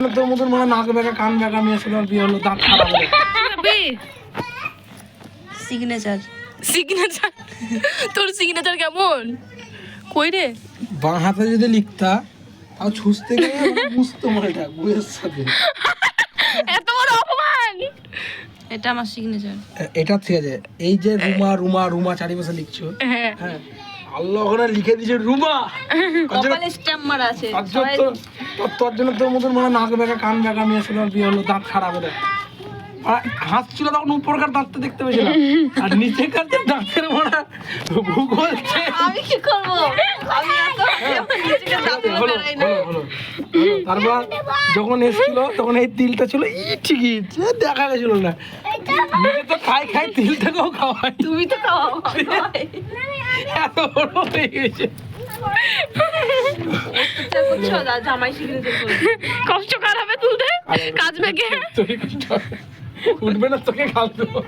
তোর মতন মানে নাক বেঁকা কান বেঁকা মেয়ে ছিল আর বিয়ে হলো দাঁত খারাপ হলো। সিগনেচার সিগনেচার তোর সিগনেচার কেমন? কই রে? বাঁ হাতে যদি লিখতা তাও ছুঁচতে গেলে মানে বুঝতো মালটা বইয়ের সাথে। এত বড় অপমান! এটা আমার সিগনেচার এটা ঠিক আছে। এই যে রুমা রুমা রুমা চারিপাশে লিখছো হ্যাঁ। হ্যাঁ। আল্লাহ ওখানে লিখে দিয়েছে রুমা। কপালে স্ট্যাম্প মারা আছে তার জন্য তোর- মতন মানে নাক বেঁকা কান মেয়ে ছিল বিয়ে হলো দাঁত খারাপ হলো হাসছিল তখন উপরকার দাঁতটা দেখতে পেয়েছিলাম। আর নিচেকার যে দাঁতের মোড়া ভূগোল আমি কি করব? আমি হলো হলো। তারপর যখন এসেছিল তখন এই তিলটা ছিল ই ঠিকই দেখা গেছিল না। নিজে তো খাই খাই তিলটাকেও খাওয়াই তুমি তো খাও এত বড় হয়ে গেছে যা- জামাই সিগনেচার কষ্ট কার হবে তুলতে কাজ বেগে তোকে উঠবে না তোকে খাল দেবো